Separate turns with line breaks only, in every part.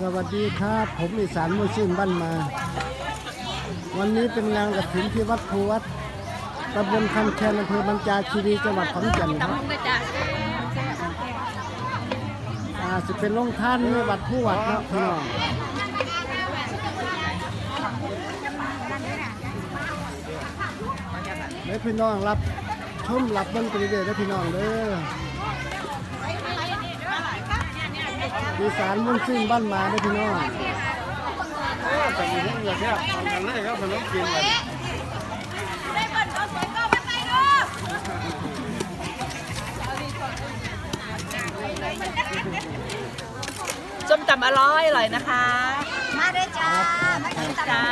สวัสดีครับ ผมอีสานมุชินบ้านมา วันนี้เป็นงานกระถิ่นที่วัดภูวัดตำบลคำแคนอำเภอบรรจาคีรีจังหวัดขอนแก่นครับอาจะเป็นลงท่านในวัดผู้วัดเนาะพี่น้องเด้พี่น้องรับชมรับบิ้งไปเรื่อยๆเด้อพี่น้องเด้อ อีสานมุชินบ้านมาเด้อพี่น้อง
แต่มีเรื่องอย่างเงี้ยทำกันเลยครับมันต้องกินกัน
ส้มตำอร่อยอร่อยนะคะ
มาได้จ้า มากินตำ
จ้า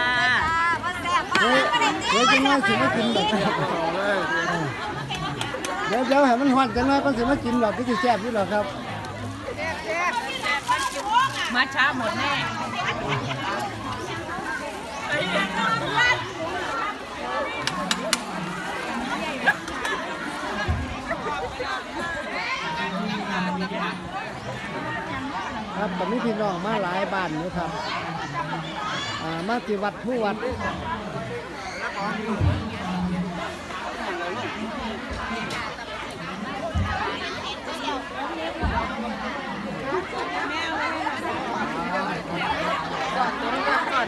มาแซ่บมา
เดี๋ยว
ไม่ได้
เดี๋ยวจะน่าสิมากินแบบ
ต่อเลย
เดี๋ยวเดี๋ยวให้มันหวานกันหน่อยก็สิมากินแบบที่สิแซ่บนี่หรอกครับ
มาช้าหมดแน่
ครับตอนนี้พี่น้องมาหลายบ้านอยู่ครับอ่ามาที่วัดผู้วัด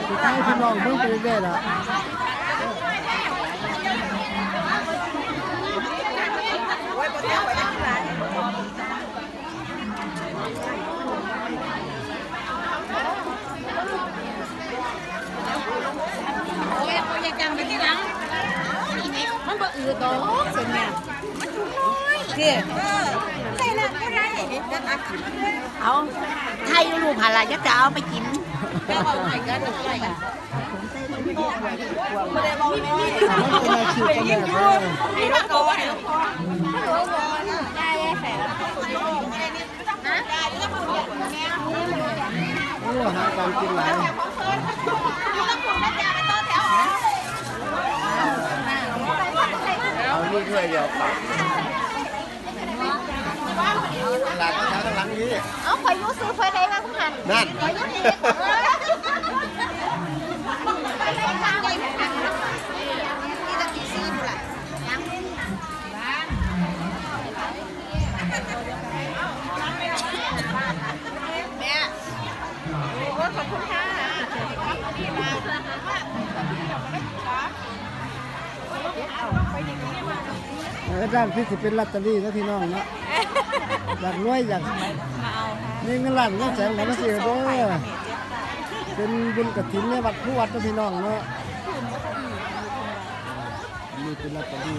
สุดท้ายพี่น้องเพิ่งไปเรื่อยๆแล้ว
อยากจังไปที่หลังมันบ่อืดดอกเส้นเนี่ยมันถูกน้อยเด้ใส่ละก็ได้เอาไทยรูปหาละจะเอาไปกิน แล้วเอาไปกันไปกัน
มันเป็นอาชีพกันแบบนี้
ให้ลูกโตให้ลูกโต
โอ้หาการกินหลาย
เอานี่ด้วยเดียวปักหลังเท้าทั้งหลังนี้
เอาคอยยูซื้อคอยได้มาคุณหัน
นั่น
คอยยูนี่นี่
เออด้านที่สิเป็นลอตเตอรี่นะพี่น้องเนาะอยากรวยอยากนี่เงินล้านเงินแสนไหนมาเสียเด้อเป็นบุญกฐินในวัดผู้วัดนะพี่น้องเนาะนี่เป็นลอตเตอรี่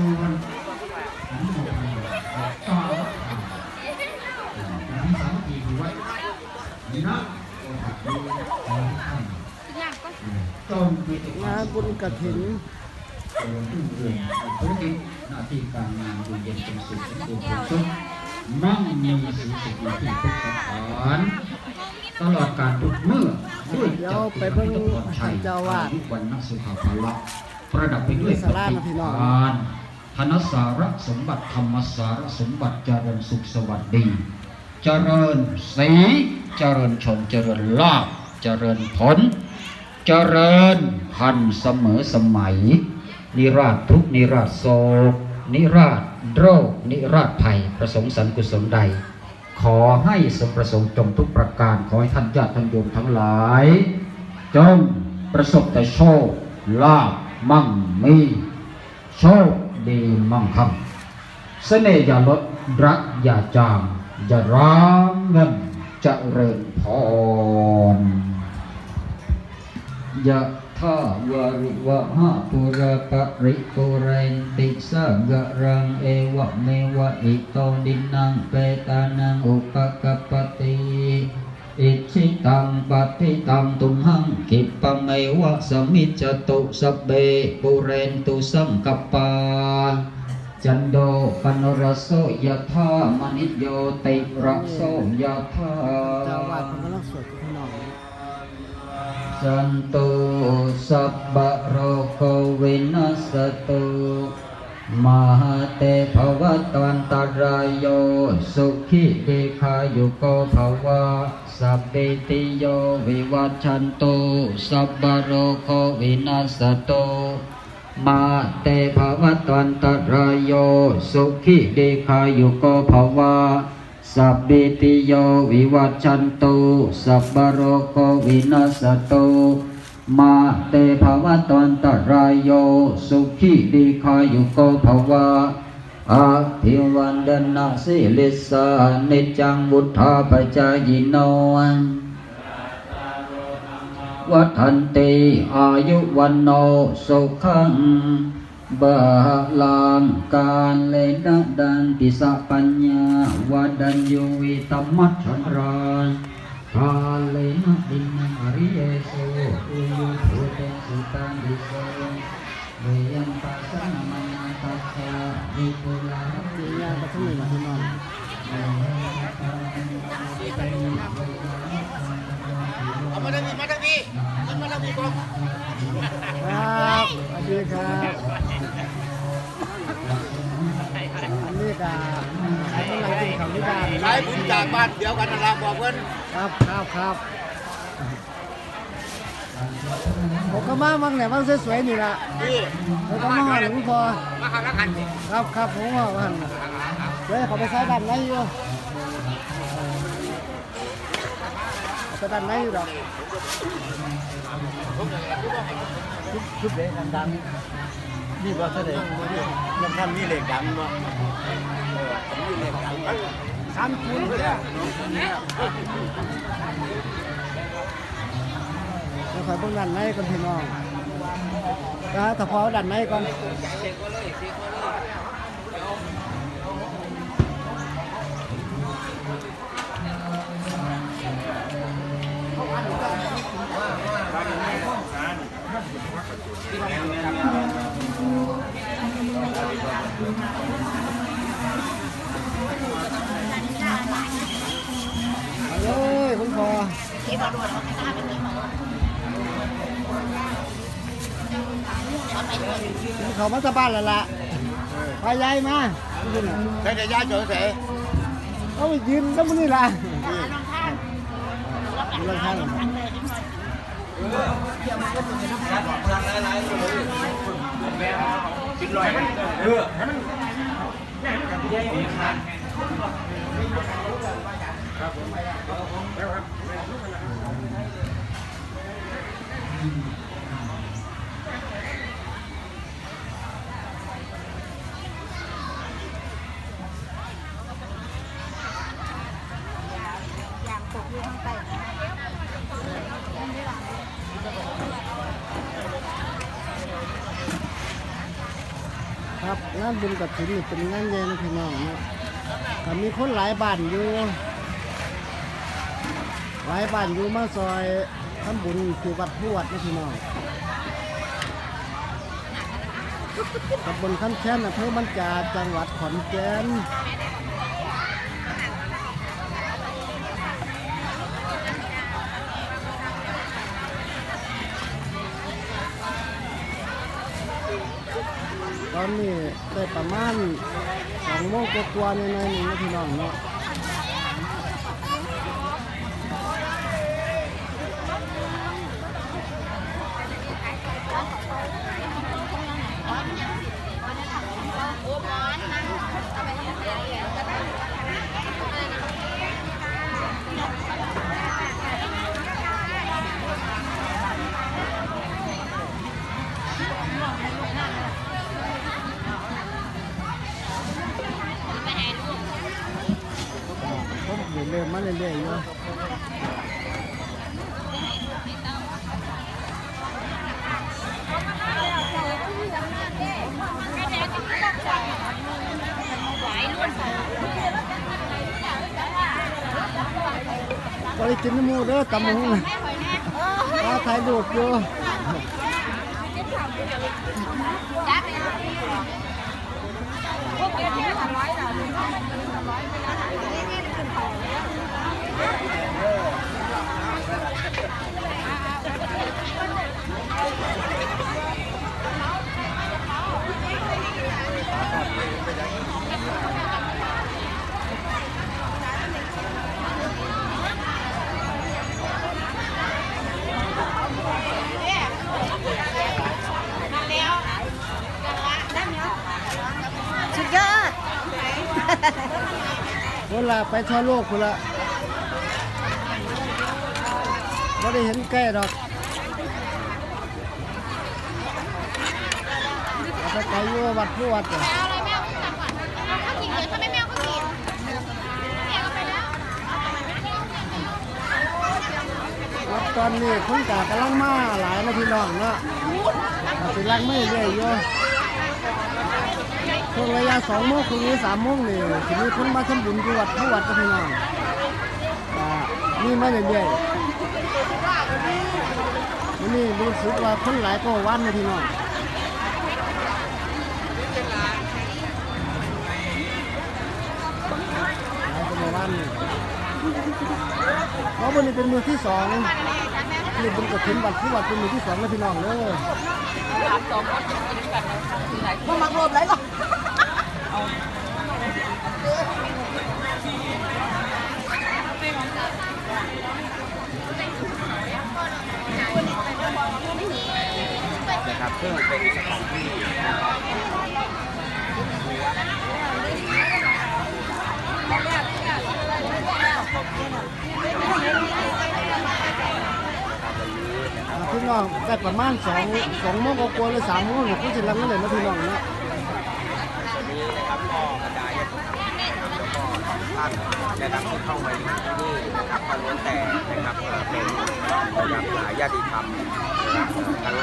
นะ
แต่ถ้ากับตาเป้าเราบ่ได้อีหยัง
งานบุญกฐิน
ธุรกิจหน้าที่การงานอยู่เย็นเป็นสุขสมบูรณ์ผลสุขมั่งมีสีสุขอยู่ที่ทุกสถานตลอดการทุกเมื่อด้วย
เดี๋ยวไปเบิ่ง
ชัย
เจ้าวาด
ยุวันนักสุขภาละประดับไปด้วย
ศาลานะพี่น้อง
ทา นธนสารสมบัติธรรมสารสมบัติเจริญสุขสวัสดี เจริญสีเจริญชนเจริญลาภเจริญผล เจริญพันธ์เสมอสมัย นิราชทุกนิราชโศกนิราชโรค นิราชภัย ประสงค์สรรกุศลใด ขอให้สมประสงค์จงทุกประการ ขอให้ท่านญาติท่านโยมทั้งหลาย จงประสบแต่โชคลาภมั่งมีโชค ดีมั่งคั่งเสน่ห์อย่าลดรักอย่าจางอย่าร้างเงินจะเริญพรยะทาวาริวะหาปุระปะริปุเรนติสากะรังเอวะเมวะอิโตดินังเปตานังอุปกปปติ อิชิตังปฏิตังตุมหังกิปะเมวะสมิจจตุสพเบปุเรนตุสังกปปาจันโดปนรสโสยะธามณิโยติระโสยะธา
เจ้าอาวาดเพิ่นกำลังสวดกับพี่น้อง
สันตุสัพพะโรโควินัสตุมหาเตภวตันตรายโยสุขิเดคายุโกภวะ สัพพิติโยวิวัชชันตุสัพพะโรโควินัสตุมาเตภวตันตรายโยสุขิเดคายุโกภวะสัพพิติโยวิวัชชันตุสัพพะโรโควินัสตุมาเตภวตวันตรายโยสุขีดีคายุโกภวะ อาภิวันดนาสิลิสานิจังบุทธาปจายโนวัฏันติอายุวันโนสุขังบาลังการเลนะดันติสะปัญญาวดัญญูวิตมัชชันรานกาเลนะดินังอริเยโสอุยุพุเตสุตันดิโส เวยัมปัสสะมนาตัสสะวิปุลา
มีงานกระทุ่มนี่ล่ะพี่น้อง
เอามาทางนี้มาทางนี้ขึ้นมาทางนี้ก่อน
ครับสวัสดีครับอันนี้ก็ใช้กำลังกินข้าวที่บ้าน
ใช้บุญจากบ้านเดียวกันนั่นละบอกเพิ่น
ครับครับครับ ผมก็มามั่งเนี่ยมั่งสวยๆนี่ล่ะ
นี่
ผมก็มาหาหลวงพ่อ
มาหาละกันสิ
ครับครับผมว่าว่าหั่นเดี๋ยวเขาไปใช้ดันไหนอยู่เอาไปดันไหนอยู่ดอก
ชุดชุดเด็กดังๆนี่ว่าเสด็จยังท่านมีเหล็กดังบ่เออผมมีเหล็กดังสามคูณเลย
เดี๋ยวคอยเบิ่งดันไหนก่อนพี่น้องนะแต่พอดันไหนก่อนเอาเลยคุณพ่อเขามา สะบ้านแล้วล่ะพายายมา
ใช้แต่ยาเฉยเส
เอาไปยืนแล้วมันนี่ล่ะลองทาน
อย่างตกอยู่ข้างใต้
ครับงานบุญกับถินนี่เป็นงานใหญ่นะพี่น้องนะก็มีคนหลายบ้านอยู่ หลายบ้านอยู่มาซอยทำบุญที่วัดพวดนะพี่น้องตำบลคำแค้นอำเภอมันจาจังหวัดขอนแก่น อนนี้ได้ประมาณสองโมงกว่าๆในในๆนี่นะพี่น้องเนาะผมเดี๋ยวเริ่มมาเรื่อยๆอยู่ ได้กินน้ำมูเด้อตำบักหุ่งมาถ่ายรูปอยู่
สุดยอด
เวลา ไปทั่วโลกพุ่นละไม่ได้เห็นใกล้ดอกถ้าไปอยู่วัดผู้วัดอะ
เอาอะไรแม่เอากลับก่อนเอาข้าวกินเดี๋ยวถ้าไม่แม่เอาข้าวกินแม่เอาไปแล้ว
วัดตอนนี้คนกากำลังมาหลายนะพี่น้องเนาะอาจจะลังไม่เรื่อยอยู่ ช่วงระยะสองโมงคืนนี้สามโมงนี่ทีนี้คนมาทำบุญที่วัดผู้วัดนะพี่น้องนี่มาเรื่อยๆวันนี้รู้สึกว่าคนหลายก็วันนะพี่น้องหลายก็วันเพราะวันนี้เป็นมือที่สองนี่เป็นกฐินวัดผู้วัดเป็นมือที่สองนะพี่น้องเด้อ
มามักรวมไรหรอ
นะครับซึ่งเป็นสถานที่
พี่น้องได้ประมาณสองสองโมงกว่าหรือสามโมงเนี่ยคุณจะรับเงินเลยนะพี่น้องเนาะ
วันนี้นะครับ ก็กระจายญาติธรรมนะครับแล้วก็ของท่านนะครับที่เข้ามาอยู่ที่นี่นะครับก็ล้วนแต่นะครับเอ่อเป็นนะครับหาญาติธรรมนะครับเอ่อทั้ง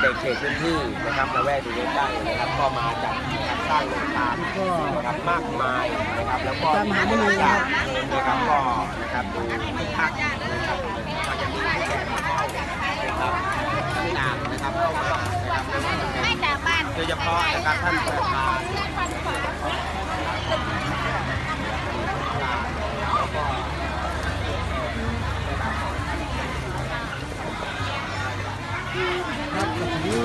เด็กเขตพื้นที่นะครับละแวกดูใกล้นะครับก็มาจากการสร้างโรงทานนะครับมากมายนะครับแล้วก็
มหาไม่เลยนะครับ
นะครับก็นะครับดูคึกคักนะครับก็จะมีผู้แก่มาเฝ้านะครับต่างๆนะครับเข้ามานะครับไม่
แต่บ้าน
โดยเฉพาะนะครับท่านประธาน
ครับก็ทีนี้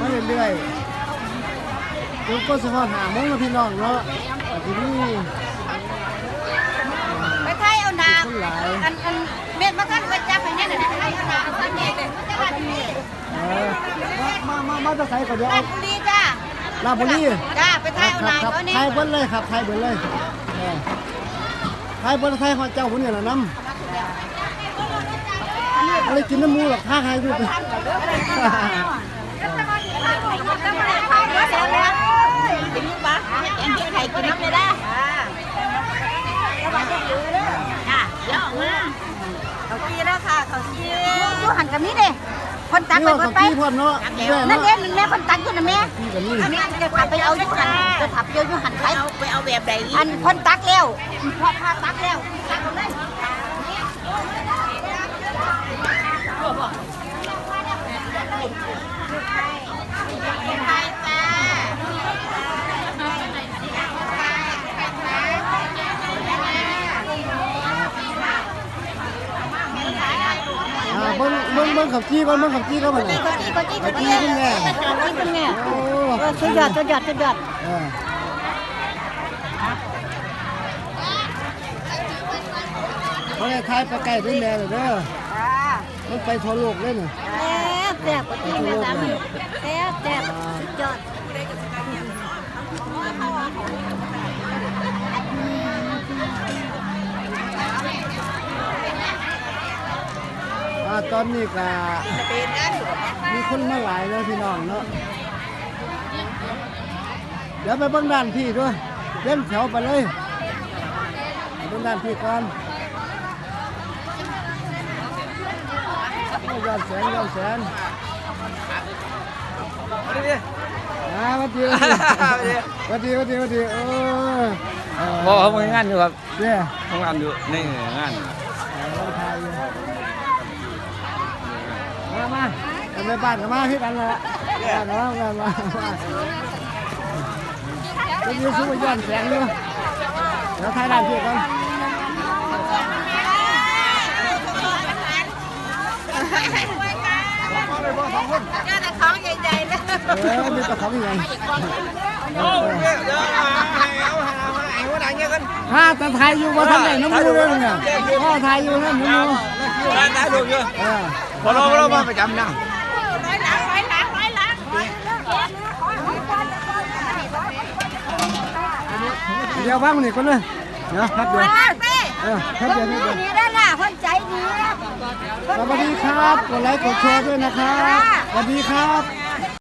มาเรื่อยๆจนก็สะพานหาโมงนะพี่น้องเนาะก็ทีนี้
ไปไทยเอานา
คนหลาย
อันอันเม็ดมากันไปจับไปเนี่ยเดี๋ยวไทยเอานาเอาสันเด็กเลยมันจะว่าที่นี่
เออมา มา มาจะใส่ก็เดี๋ยว
รา
เอา
ชบุรีจ้า
ลาบุรี
จ้าไปไท
ค
ย
รับ
เอา
ครับ
นา
ครับ
เขานี่
ไทยเบิ้ลเลยครับไทยเบิ้ลเลยเออไทยเบิ้ลไทยเขาเจ้าคนนี้แหละน้ำอะไรกินน้ำมูหรอกท่าใครดูไป
คนตักไป
นี่
ค
เรา
น
ข
ไป
กี้พร้อมเนาะแม่
นั่น
เนาะ
เด้แม่คนตักอยู่นะแม่
กี้กับนี่
อันนี้จะขับไปเอายูหันจะขับเยอะยูหันไปเอาไปเอาแบบไหนอันคนตักแล้วพอพาตักแล้วตักเอาเลย
อ่าเบิ้ งเบิ้งเบิ้งขับกี้ก่อนเบิ้งขับกี้ก่อนมาเลย
ก็จี้ก็จี้ก็
ขับ
จี้
กี้ขึ้นแน่
ก็จี้เป็นไง
โอ้
เออสุดยอดสุดยอดสุดยอด
เออเขาได้ทายไปไกลด้วยแม่เลยเด้อ
จ้า
มันไปทั่วโลกเลยน่ะ
แซ่บแซ่บก็จี้แม่สามีแซ่บแซ่บสุดยอดา
ตอนนี้ก็มีคนมาหลายแล้วพี่น้องเนาะเดี๋ยวไปเบิ่งด้านพี่ด้วยเล่นแถวไปเลยไปเบิ่งด้านพี่ก่อนโอ้ยอดแสนยอดแสนอ่าสวัสดีสวัสดีสวัสดีสวัสดีเออเออ
บ่ผมทำงานอยู่ครับ
เนี่ย
ทำงานอยู่ในงาน
อ แม่บ้านก็มาที่กันแหละบ้านก็มามามามาจะมีซุ้มย้อนแสงอยู่เดี๋ยวถ่ายด้านที่ก่อน
ก็แต่ของใหญ่ๆนะ
เออมีแต่ของใหญ่
โอ้ยเดี๋ยวเดี๋ยวเอาให้เอาให้เอาให้หัวหน้าเงี้ยกัน
ถ้าจะถ่ายอยู่ว่าทำไหนน้ำมูเลยเนี่ยพ่อถ่ายอยู่นั่นน้ำมู
ร้านไหนดูเยอะ
เออ
พอเราเรามาประจำนะ
ร้อยหลังร้อยหลังร้อยหลัง
เดี๋ยวฟังนี่ก่อนเลยเดี๋ยวครับเดี๋ยว
ร้อยหลังสิ
เออครับเดี๋ยวนี่เดี๋ยว
นี่ได้ล่ะคนใจดี
สวัสดีครับ กดไลค์กดแชร์ด้วยนะครับสวัสดีครับ
ค